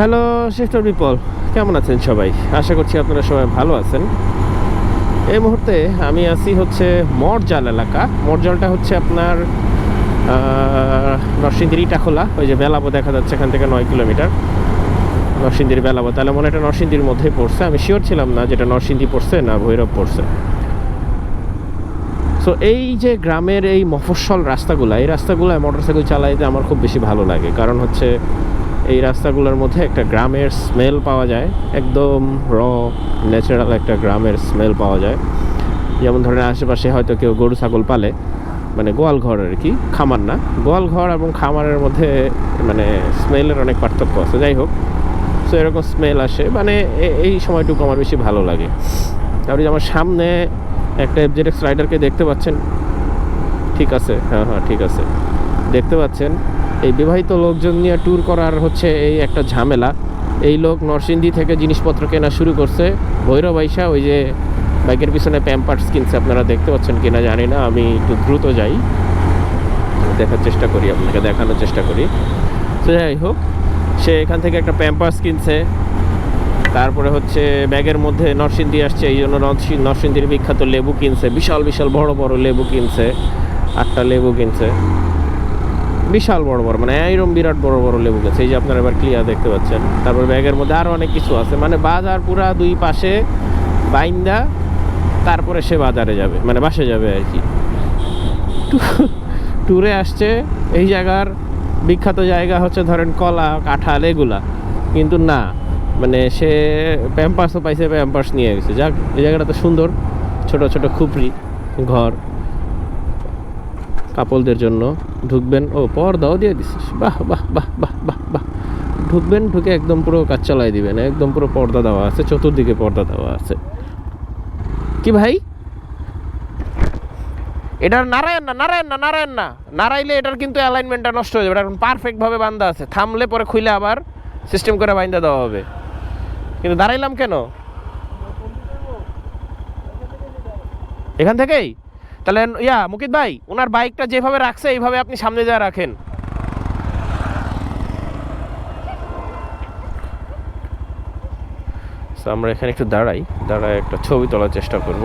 Hello shifter বিপল কেমন আছেন সবাই? আশা করছি আপনারা সবাই ভালো আছেন। এই মুহূর্তে আমি আছি হচ্ছে মরজাল এলাকা। মরজালটা হচ্ছে আপনার নরসিংদীর ইটাখোলা ওই যে বেলাবো দেখা যাচ্ছে এখান থেকে নয় কিলোমিটার। নরসিংদীর বেলাবো। তাহলে মনে এটা নরসিংদীর মধ্যেই পড়ছে। আমি শিওর ছিলাম না যেটা নরসিংদী পড়ছে না ভৈরব পড়ছে। সো এই যে গ্রামের এই মফস্বল রাস্তাগুলো, এই রাস্তাগুলোয় মোটরসাইকেল চালাইতে আমার খুব বেশি ভালো লাগে। কারণ হচ্ছে এই রাস্তাগুলোর মধ্যে একটা গ্রামের স্মেল পাওয়া যায়। একদম র ন্যাচারাল একটা গ্রামের স্মেল পাওয়া যায়। যেমন ধরেন আশেপাশে হয়তো কেউ গরু, ছাগল পালে মানে গোয়াল ঘর আর কি, খামার না। গোয়াল ঘর এবং খামারের মধ্যে মানে স্মেলের অনেক পার্থক্য আছে। যাই হোক সো এরকম স্মেল আসে। মানে এই সময়টুকু আমার বেশি ভালো লাগে। তারপরে আমার সামনে একটা এফজেডএক্স রাইডারকে দেখতে পাচ্ছেন, ঠিক আছে হ্যাঁ হ্যাঁ ঠিক আছে। দেখতে পাচ্ছেন এই বিবাহিত লোকজন নিয়ে ট্যুর করার হচ্ছে এই একটা ঝামেলা। এই লোক নরসিংদী থেকে জিনিসপত্র কেনা শুরু করছে। ভৈরব আইসা ওই যে বাইকের পিছনে প্যাম্পার্স কিনছে, আপনারা দেখতে পাচ্ছেন কিনা জানি না, আমি একটু দ্রুত যাই। দেখার চেষ্টা করি, আপনাকে দেখানোর চেষ্টা করি। তো যাই হোক, সে এখান থেকে একটা প্যাম্পার্স কিনছে। তারপরে হচ্ছে ব্যাগের মধ্যে নরসিংদী আসছে, এই জন্য নরসিং- নরসিংদীর বিখ্যাত লেবু কিনছে। বিশাল বিশাল বড় বড় লেবু কিনছে। আটটা লেবু কিনছে। বিশাল বড় বড় মানে এইরকম বিরাট বড় বড় লেবু কিনছে এই যে আপনারা এবার ক্লিয়ার দেখতে পাচ্ছেন। তারপর ব্যাগের মধ্যে আরও অনেক কিছু আছে। মানে বাজার পুরা দুই পাশে বাইন্দা, তারপরে সে বাজারে যাবে মানে বাসে যাবে আর কি। ট্যুরে আসছে, এই জায়গার বিখ্যাত জায়গা হচ্ছে ধরেন কলা, কাঁঠাল, এগুলা। কিন্তু না মানে সে প্যাম্পাসও পাইছে প্যাম্পাস নিয়ে গেছে। যাক, এই জায়গাটা তো সুন্দর, ছোট ছোট খুপড়ি ঘর, কাপলদের জন্য। ঢুকবেন, ও পর্দাও দিয়ে দিছিস। বাহ বাহ বাহ বাহ বাহ বাহ। ঢুকবেন, ঢুকে একদম পুরো কাজ চালাই দিবেন, একদম পুরো পর্দা দেওয়া আছে, চতুর্দিকে পর্দা দেওয়া আছে। কি ভাই? এটার নারায়ণ না নারায়ণ না নারায়ণ না। নারাইলে এটার কিন্তু অ্যালাইনমেন্টটা নষ্ট হয়ে যাবে এখন পারফেক্টভাবে বান্ধা আছে। থামলে পরে খুলে আবার সিস্টেম করে বাইন্দা দেওয়া হবে। কিন্তু দাঁড়াইলাম কেন? এখান থেকেই? তাহলে, ইয়া মুকিত ভাই, ওনার বাইকটা যেভাবে রাখছে, এইভাবে আপনি সামনে যা রাখেন। আমরা এখানে একটু দাঁড়াই, দাঁড়ায় একটা ছবি তোলার চেষ্টা করব।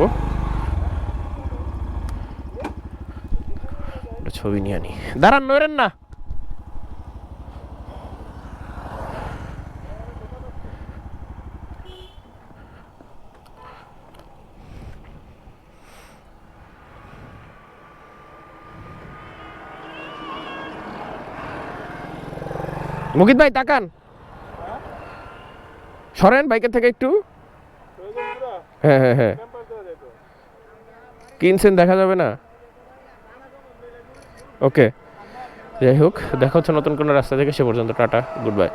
ছবি নিয়ে আনি। দাঁড়ান, নড়েন না। মুকিত ভাই, তাকান। সরেন বাইকের থেকে একটু। হ্যাঁ হ্যাঁ হ্যাঁ। কিনছেন, দেখা যাবে না? ওকে। যাই হোক, দেখা হচ্ছে নতুন কোনো রাস্তা থেকে, সে পর্যন্ত, টাটা, গুড বাই।